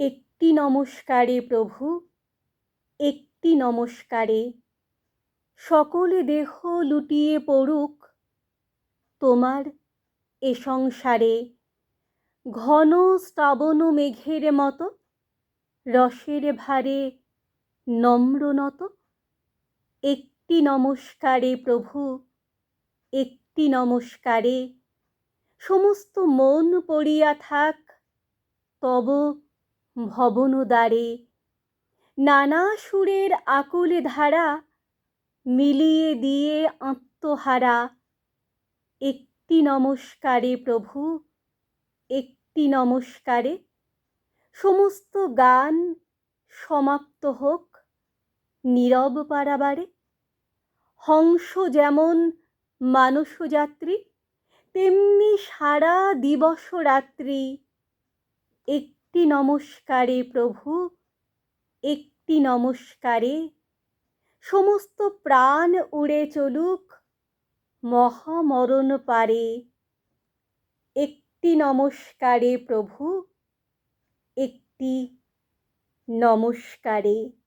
একটি নমস্কারে প্রভু, একটি নমস্কারে। সকলে দেহ লুটিয়ে পড়ুক তোমার এ সংসারে। ঘন শ্রাবণ মেঘের মতো, রসের ভারে নম্রনত একটি নমস্কারে প্রভু, একটি নমস্কারে। সমস্ত মন পড়িয়া থাক, তব ভবন দ্বারে নানা সুরের আকুল ধারা মিলিয়ে দিয়ে আত্মহারা। একটি নমস্কারে প্রভু, একটি নমস্কারে। সমস্ত গান সমাপ্ত হোক নীরব পারাবারে। হংস যেমন মানস যাত্রী তেমনি সারা দিবস রাত্রি একটি নমস্কারে প্রভু, একটি নমস্কারে। সমস্ত প্রাণ উড়ে চলুক, মহামরণ পারে। একটি নমস্কারে প্রভু, একটি নমস্কারে।